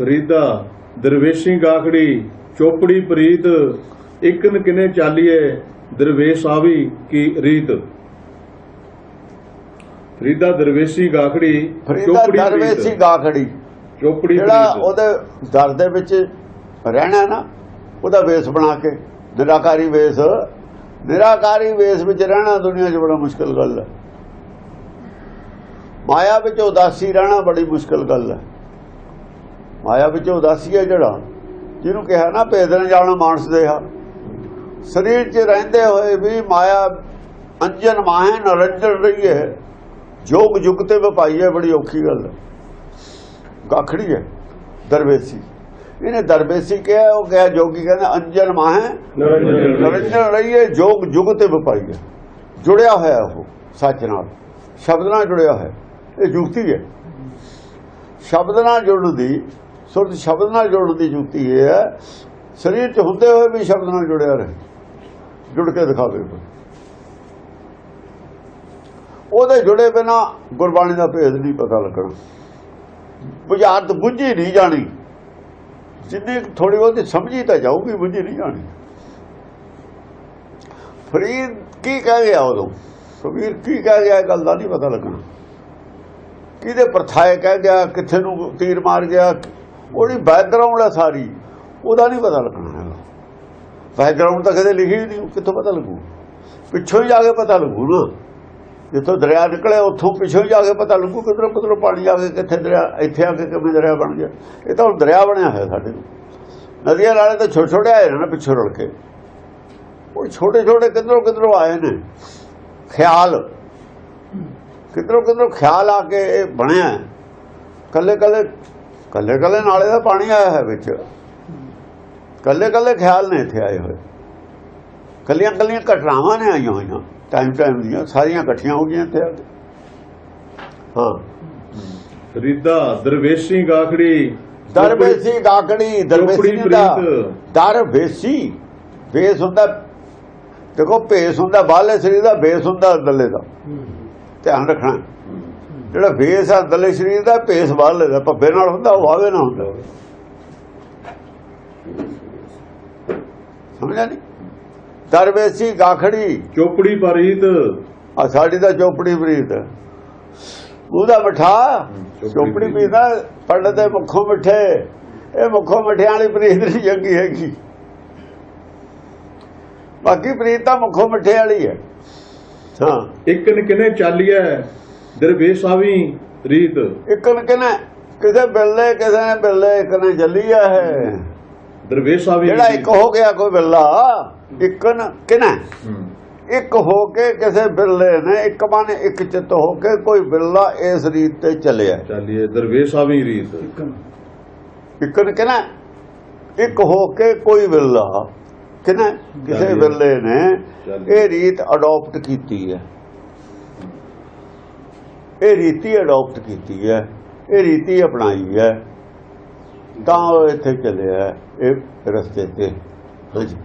ਫਰੀਦਾ ਦਰਵੇਸ਼ੀ ਗਾਖੜੀ ਚੋਪੜੀ ਪ੍ਰੀਤ ਇਕਨ ਕਿਨੇ ਚਾਲੀਏ ਦਰਵੇਸ਼ ਆਵੀ ਕੀ ਰੀਤ। ਫਰੀਦਾ ਦਰਵੇਸ਼ੀ ਗਾਖੜੀ ਫਰੀਦਾ ਦਰਵੇਸੀ ਗਾਖੜੀ। ਚੋਪੜੀ ਜਿਹੜਾ ਉਹਦੇ ਦਰ ਦੇ ਵਿੱਚ ਰਹਿਣਾ ਨਾ ਉਹਦਾ ਵੇਸ ਬਣਾ ਕੇ ਨਿਰਾਕਾਰੀ ਵੇਸ ਨਿਰਾਕਾਰੀ ਵੇਸ ਵਿੱਚ ਰਹਿਣਾ ਦੁਨੀਆ 'ਚ ਬੜਾ ਮੁਸ਼ਕਲ ਗੱਲ ਹੈ। ਮਾਇਆ ਵਿੱਚ ਉਦਾਸੀ ਰਹਿਣਾ ਬੜੀ ਮੁਸ਼ਕਲ ਗੱਲ ਹੈ। ਮਾਇਆ ਵਿੱਚ ਉਦਾਸੀ ਹੈ ਜਿਹੜਾ ਜਿਹਨੂੰ ਕਿਹਾ ਨਾ ਭੇਦਨ ਜਾਣਾ ਮਾਨਸ ਦੇਹਾ ਸਰੀਰ 'ਚ ਰਹਿੰਦੇ ਹੋਏ ਵੀ ਮਾਇਆ ਅੰਜਨ ਮਾਹੇ ਨਰੰਜਨ ਰਹੀ ਹੈ। ਜੋਗ ਜੁਗ ਤੇ ਵਪਾਈ ਹੈ ਬੜੀ ਔਖੀ ਗੱਲ ਹੈ। ਗਾਖੜੀ ਹੈ ਦਰਵੇਸੀ। ਇਹਨੇ ਦਰਵੇਸੀ ਕਿਹਾ ਉਹ ਕਿਹਾ ਜੋਗੀ ਕਹਿੰਦੇ ਅੰਜਨ ਮਾਹੇ ਨਰੰਜਨ ਨਰੰਜਨ ਰਹੀ ਹੈ ਜੋਗ ਜੁਗ ਤੇ ਵਪਾਈ ਹੈ। ਜੁੜਿਆ ਹੋਇਆ ਉਹ ਸੱਚ ਨਾਲ। ਸ਼ਬਦ ਨਾਲ ਜੁੜਿਆ ਹੋਇਆ। ਇਹ ਜੁਗਤੀ ਹੈ। ਸ਼ਬਦ ਨਾਲ ਜੁੜਨ ਦੀ ਸੁਰਤ ਸ਼ਬਦ ਨਾਲ ਜੁੜਨ ਦੀ ਜੁਗਤੀ ਇਹ ਹੈ, ਸਰੀਰ 'ਚ ਹੁੰਦੇ ਹੋਏ ਵੀ ਸ਼ਬਦ ਨਾਲ ਜੁੜਿਆ ਰਹੇ। ਜੁੜ ਕੇ ਦਿਖਾਵੇ ਉਹਦੇ ਜੁੜੇ ਬਿਨਾ ਗੁਰਬਾਣੀ ਦਾ ਭੇਦ ਨਹੀਂ ਪਤਾ ਲੱਗਣਾ। ਬੁਝਾਰਤ ਬੁੱਝੀ ਨਹੀਂ ਜਾਣੀ। ਜਿੰਨੀ ਥੋੜੀ ਬਹੁਤੀ ਸਮਝੀ ਤਾਂ ਜਾਊਗੀ, ਬੁੱਝੀ ਨਹੀਂ ਜਾਣੀ। ਫਰੀਦ ਕੀ ਕਹਿ ਗਿਆ ਉਦੋਂ? ਕਬੀਰ ਕੀ ਕਹਿ ਗਿਆ, ਇਹ ਗੱਲ ਦਾ ਨਹੀਂ ਪਤਾ ਲੱਗਣਾ। ਕਿਹਦੇ ਪਰਥਾਏ ਕਹਿ ਗਿਆ, ਕਿੱਥੇ ਨੂੰ ਤੀਰ ਮਾਰ ਗਿਆ ਉਹਦੀ ਬੈਕਗ੍ਰਾਉਂਡ ਹੈ ਸਾਰੀ, ਉਹਦਾ ਨਹੀਂ ਪਤਾ ਲੱਗਣਾ ਹੈਗਾ। ਬੈਕਗ੍ਰਾਉਂਡ ਤਾਂ ਕਦੇ ਲਿਖੀ ਨਹੀਂ ਕਿੱਥੋਂ ਪਤਾ ਲੱਗੂ? ਪਿੱਛੋਂ ਹੀ ਜਾ ਕੇ ਪਤਾ ਲੱਗੂ ਨਾ। ਜਿੱਥੋਂ ਦਰਿਆ ਨਿਕਲਿਆ, ਉੱਥੋਂ ਪਿੱਛੋਂ ਹੀ ਜਾ ਕੇ ਪਤਾ ਲੱਗੂ ਕਿਧਰੋਂ ਕਿਧਰੋਂ ਪਾਣੀ ਆ ਕੇ ਕਿੱਥੇ ਦਰਿਆ, ਇੱਥੇ ਆ ਕੇ ਕਿਵੇਂ ਦਰਿਆ ਬਣ ਗਿਆ। ਇਹ ਤਾਂ ਹੁਣ ਦਰਿਆ ਬਣਿਆ ਹੋਇਆ ਸਾਡੇ ਕੋਲ। ਨਦੀਆਂ ਨਾਲੇ ਤਾਂ ਛੋਟੇ ਛੋਟੇ ਆਏ ਨੇ ਪਿੱਛੋਂ ਰਲ ਕੇ। ਉਹ ਛੋਟੇ ਛੋਟੇ ਕਿਧਰੋਂ ਕਿਧਰੋਂ ਆਏ ਨੇ। ਖਿਆਲ। ਕਿਧਰੋਂ ਕਿਧਰੋਂ ਖਿਆਲ ਆ ਕੇ ਇਹ ਬਣਿਆ। ਹੈ। ਕੱਲੇ ਕੱਲੇ ਕੱਲੇ ਕੱਲੇ ਨਾਲੇ ਦਾ ਪਾਣੀ ਆਇਆ ਹੈ ਵਿੱਚ। ਕੱਲੇ ਕੱਲੇ ਖਿਆਲ ਨੇ ਇੱਥੇ ਆਏ ਹੋਏ। ਕੱਲੀਆਂ ਕੱਲੀਆਂ ਘਟਨਾਵਾਂ ਨੇ ਆਈਆਂ ਹੋਈਆਂ। ਟਾਈਮ ਟਾਈਮ ਦੀਆਂ ਸਾਰੀਆਂ ਇਕੱਠੀਆਂ ਹੋ ਗਈਆਂ ਇੱਥੇ ਆ ਕੇ। ਹਾਂ। ਫਰੀਦਾ ਦਰਵੇਸ਼ੀ ਗਾਖੜੀ। ਦਰਵੇਸੀ ਗਾਕੜੀ ਦਰਵੇਸੀ ਦਾ। ਦਰਵੇਸੀ। ਬੇਸ ਹੁੰਦਾ ਦੇਖੋ ਭੇਸ ਹੁੰਦਾ ਬਾਹਲੇ ਸਰੀਰ ਦਾ ਬੇਸ ਹੁੰਦਾ ਅੰਦਰਲੇ ਦਾ। ਧਿਆਨ ਰੱਖਣਾ। ਜਿਹੜਾ ਬੇਸ ਆ ਅੰਦਰਲੇ ਸਰੀਰ ਦਾ ਭੇਸ ਬਾਹਲੇ ਦਾ ਭੱਬੇ ਨਾਲ ਹੁੰਦਾ ਉਹ ਆਵੇ ਨਾ ਹੁੰਦਾ। ਸਮਝਿਆ ਨਹੀਂ ਦਰਵੇਸੀ ਗਾਖੜੀ। ਚੋਪੜੀ ਪਰੀਤ। ਆ ਸਾਡੀ ਦਾ ਚੋਪੜੀ ਪ੍ਰੀਤ। ਉਹਦਾ ਮਿਠਾ ਚੋਪੜੀ ਪੀਦਾ ਪੜ੍ਹਨ ਦੇ ਮੁੱਖੋਂ ਮਿੱਠੇ। ਇਹ ਮੁੱਖੋਂ ਮਿੱਠਿਆਂ ਵਾਲੀ ਪ੍ਰੀਤ ਨਹੀਂ ਚੰਗੀ ਹੈਗੀ। ਬਾਕੀ ਪ੍ਰੀਤ ਤਾਂ ਮੁੱਖੋਂ ਮਿੱਠੇ ਵਾਲੀ ਹੈ। ਹਾਂ। ਇਕਨ ਕਿਨੇ ਚਾਲੀਏ ਦਰਵੇਸ਼ ਆਵੀ ਰੀਤ। ਇੱਕਨ ਕਿਨੇ ਕਿਸੇ ਬਿੱਲੇ ਕਿਸੇ ਨੇ ਬਿੱਲੇ ਇੱਕ ਨੇ ਜੱਲੀਆ ਹੈ ਦਰਵੇਸ਼ ਆਵੀ ਜਿਹੜਾ ਇੱਕ ਹੋ ਗਿਆ ਕੋਈ ਬਿੱਲਾ ਇੱਕਨ ਕਿਨੇ ਹੂੰ। ਇੱਕ ਹੋ ਕੇ ਕਿਸੇ ਬਿੱਲੇ ਨੇ ਇੱਕ ਮਾਨੇ ਇੱਕ ਚਿੱਤ ਹੋ ਕੇ ਕੋਈ ਬਿੱਲਾ ਇਸ ਰੀਤ ਤੇ ਚੱਲਿਆ। ਚਾਲੀਏ ਦਰਵੇਸ਼ ਆਵੀ ਰੀਤ। ਇੱਕਨ ਕਿਨਾ ਇੱਕ ਹੋ ਕੇ ਕੋਈ ਬਿੱਲਾ। ਕਿਨਾ ਕਿਸੇ। ਬਿੱਲੇ ਨੇ। ਇਹ ਰੀਤ ਅਡਾਪਟ ਕੀਤੀ ਹੈ। ਇਹ ਰੀਤੀ ਅਡਾਪਟ ਕੀਤੀ ਹੈ, ਇਹ ਰੀਤੀ ਅਪਣਾਈ ਹੈ। ਤਾਂ ਉਹ ਇੱਥੇ ਚੱਲਿਆ ਇਹ ਰਸਤੇ ਤੇ। ਹਾਂਜੀ।